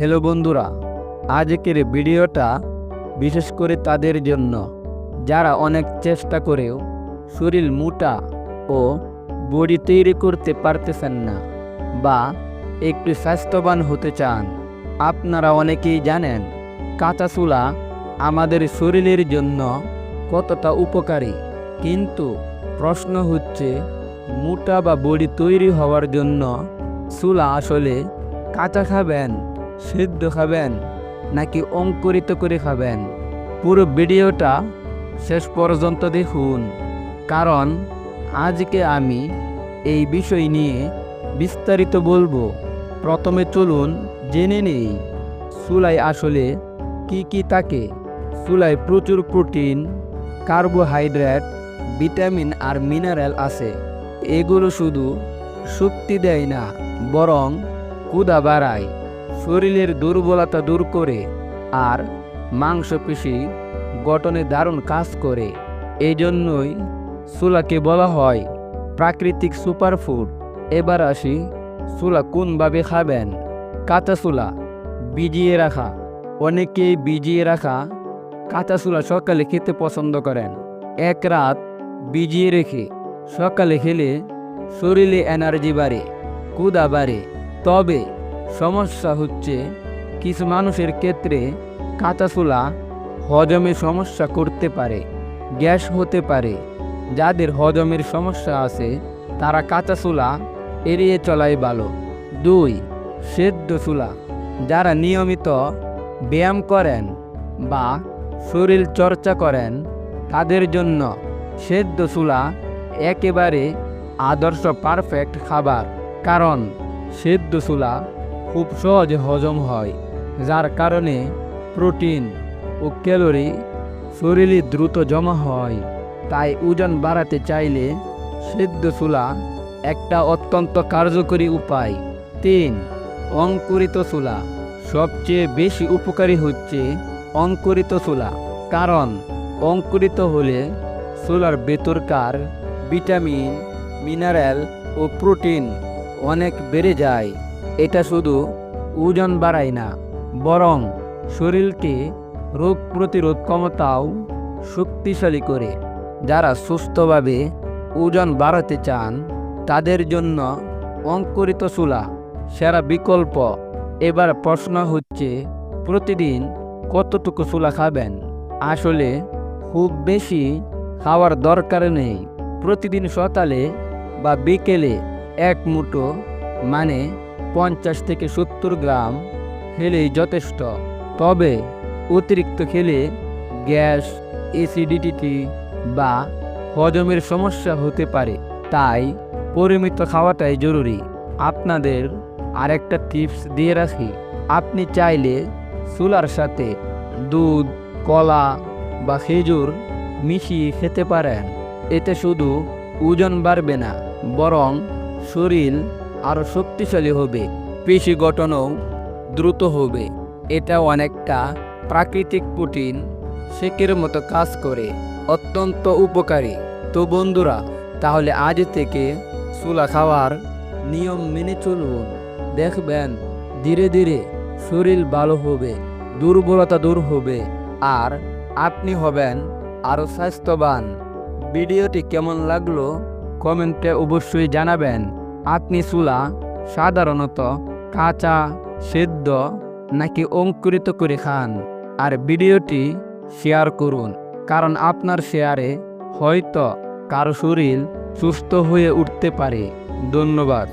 Hello বন্ধুরা, আজকের ভিডিওটা বিশেষ করে তাদের জন্য। যারা অনেক চেষ্টা করেও শরীর মোটা ও বডি তৈরি করতে পারতেছেন না বা একটু স্বাস্থ্যবান হতে চান, আপনারা অনেকেই জানেন কাঁচা চুলা আমাদের শরীরের জন্য কতটা উপকারী। কিন্তু প্রশ্ন হচ্ছে, মোটা বা বডি তৈরি হওয়ার জন্য চুলা আসলে কাঁচা খাবেন সিদ্ধ খাবেন নাকি অঙ্কুরিত করে খাবেন? পুরো ভিডিওটা শেষ পর্যন্ত দেখুন, কারণ আজকে আমি এই বিষয় নিয়ে বিস্তারিত বলব। প্রথমে চলুন জেনে নেই চুলাই আসলে কি কি থাকে। চুলায় প্রচুর প্রোটিন, কার্বোহাইড্রেট, ভিটামিন আর মিনারেল আছে। এগুলো শুধু শক্তি দেয় না, বরং ক্ষুধা বাড়ায়। শরীরের দুর্বলতা দূর করে আর মাংসপেশি গঠনে দারুণ কাজ করে। এই জন্যই চুলাকে বলা হয় প্রাকৃতিক সুপারফুড। এবার আসি চুলা কোনভাবে খাবেন? কাঁচা চুলা ভিজিয়ে রাখা। অনেকেই ভিজিয়ে রাখা কাঁচা চুলা সকালে খেতে পছন্দ করেন। এক রাত ভিজিয়ে রেখে সকালে খেলে শরীরে এনার্জি বাড়ে, ক্ষুধা বাড়ে। তবে সমস্যা হচ্ছে কিছু মানুষের ক্ষেত্রে কাঁচা চুলা হজমে সমস্যা করতে পারে, গ্যাস হতে পারে। যাদের হজমের সমস্যা আছে, তারা কাঁচা চুলা এড়িয়ে চলাই ভালো। দুই, সেদ্ধ চুলা। যারা নিয়মিত ব্যায়াম করেন বা শরীর চর্চা করেন, তাদের জন্য সেদ্ধ চুলা একেবারে আদর্শ পারফেক্ট খাবার। কারণ সেদ্ধ চুলা খুব সহজে হজম হয়, যার কারণে প্রোটিন ও ক্যালোরি শরীরে দ্রুত জমা হয়। তাই ওজন বাড়াতে চাইলে সেদ্ধ চুলা একটা অত্যন্ত কার্যকরী উপায়। তিন, অঙ্কুরিত চুলা। সবচেয়ে বেশি উপকারী হচ্ছে অঙ্কুরিত চুলা, কারণ অঙ্কুরিত হলে চুলার ভেতরকার ভিটামিন, মিনারেল ও প্রোটিন অনেক বেড়ে যায়। এটা শুধু ওজন বাড়ায় না, বরং শরীরকে রোগ প্রতিরোধ ক্ষমতাও শক্তিশালী করে। যারা সুস্থভাবে ওজন বাড়াতে চান, তাদের জন্য অঙ্কুরিত চুলা সেরা বিকল্প। এবার প্রশ্ন হচ্ছে, প্রতিদিন কতটুকু চুলা খাবেন? আসলে খুব বেশি খাওয়ার দরকার নেই। প্রতিদিন সকালে বা বিকেলে এক মুঠো মানে পঞ্চাশ থেকে সত্তর গ্রাম খেলেই যথেষ্ট। তবে অতিরিক্ত খেলে গ্যাস অ্যাসিডিটি বা হজমের সমস্যা হতে পারে। তাই পরিমিত খাওয়াটাই জরুরি। আপনাদের আরেকটা টিপস দিয়ে রাখি। আপনি চাইলে চুলার সাথে দুধ, কলা বা খেজুর মিশিয়ে খেতে পারেন। এতে শুধু ওজন বাড়বে না, বরং শরীর আরও শক্তিশালী হবে, পেশি গঠনও দ্রুত হবে। এটা অনেকটা প্রাকৃতিক প্রোটিন শেকের মতো কাজ করে, অত্যন্ত উপকারী। তো বন্ধুরা, তাহলে আজ থেকে চুলা খাওয়ার নিয়ম মেনে চলুন। দেখবেন ধীরে ধীরে শরীর ভালো হবে, দুর্বলতা দূর হবে। আর আপনি হবেন আরও স্বাস্থ্যবান। ভিডিওটি কেমন লাগল কমেন্টে অবশ্যই জানাবেন। আপনি চুলা সাধারণত কাঁচা, সেদ্ধ নাকি অঙ্কুরিত করে খান। আর ভিডিওটি শেয়ার করুন, কারণ আপনার শেয়ারে হয়তো কারও শরীর সুস্থ হয়ে উঠতে পারে। ধন্যবাদ।